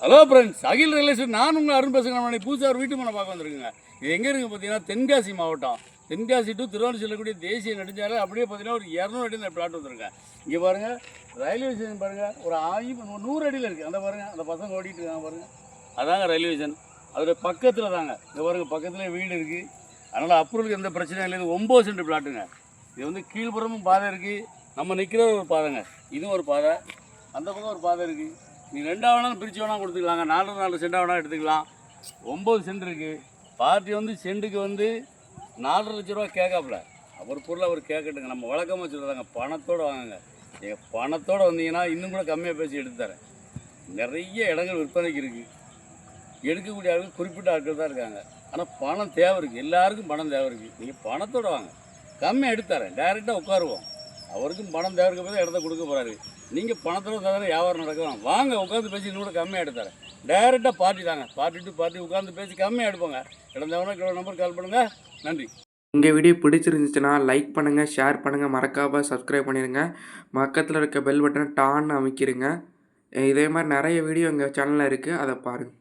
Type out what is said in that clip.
Hello friends அகில் relation நான் உங்கள் அருண் பேசுகிறேன். நம்ம வீட்டு மனை பார்க்க வந்திருக்குங்க. இது எங்கே இருக்குது பார்த்தீங்கன்னா தென்காசி மாவட்டம். தென்காசி டு திருவாரூர் செல்லக்கூடிய தேசிய நெடுஞ்சாலை. அப்படியே பார்த்தீங்கன்னா ஒரு இரநூறு அடி இந்த பிளாட் வந்துருங்க இங்கே பாருங்கள் ரயில்வே ஸ்டேஷன் பாருங்கள் ஒரு ஆயிரம் நூறு அடியில் இருக்குது அந்த பாருங்கள் அந்த பசங்க ஓடிட்டு இருக்காங்க பாருங்கள் அதாங்க ரயில்வே ஸ்டேஷன் அதோட பக்கத்தில் தாங்க. இங்கே பாருங்கள் பக்கத்தில் வீடு இருக்குது அதனால் அப்ரூவலுக்கு எந்த பிரச்சனையும் இல்லை. இது ஒம்பது சென்ட் பிளாட்டுங்க இது வந்து கீழ்ப்புறமும் பாதை இருக்குது நம்ம நிற்கிற ஒரு பாதைங்க. இதுவும் ஒரு பாதை. அந்த பக்கம் ஒரு பாதை இருக்குது நீ ரெண்டாக வேணாலும் பிரித்து வேணால் கொடுத்துக்கலாங்க. நாலு நாலு சென்டாக வேணால் எடுத்துக்கலாம். ஒம்பது சென்ட் இருக்குது பார்ட்டி வந்து சென்ட்டுக்கு வந்து நாலரை லட்ச ரூபா கேட்காப்புல. அவர் பொருள் அவர் கேட்கட்டுங்க. நம்ம வழக்கமாக சொல்கிறாங்க பணத்தோடு வாங்குங்க. நீங்கள் பணத்தோடு வந்தீங்கன்னா இன்னும் கூட கம்மியாக பேசி எடுத்து தரேன். நிறைய இடங்கள் விற்பனைக்கு இருக்குது எடுக்கக்கூடிய ஆட்கள் குறிப்பிட்ட ஆட்கள் தான் இருக்காங்க. ஆனால் பணம் தேவை இருக்குது எல்லாருக்கும் பணம் தேவை இருக்குது நீங்கள் பணத்தோடு வாங்க. கம்மியாக எடுத்து தரேன். டைரெக்டாக உட்காருவோம். அவருக்கும் பணம் தேவை இடத்த கொடுக்க போகிறாரு நீங்கள் பணத்தோட தவிர வியாபாரம் நடக்கலாம். வாங்க உட்காந்து பேசி கூட கம்மியாக எடுத்தார். டைரெக்டாக பார்ட்டி தாங்க. பார்ட்டி டு பார்ட்டி உட்காந்து பேசி கம்மியாக எடுப்போங்க. இடம் தேவைன்னா கிலோ நம்பர் கால் பண்ணுங்கள் நன்றி. இந்த வீடியோ பிடிச்சிருந்துச்சுன்னா லைக் பண்ணுங்கள் ஷேர் பண்ணுங்கள் மறக்காமல் சப்ஸ்கிரைப் பண்ணிடுங்க பக்கத்தில் இருக்க பெல் பட்டனை டான்னு அமைக்கிருங்க. இதே மாதிரி நிறைய வீடியோ எங்கள் சேனலில் இருக்குது அதை பாருங்கள்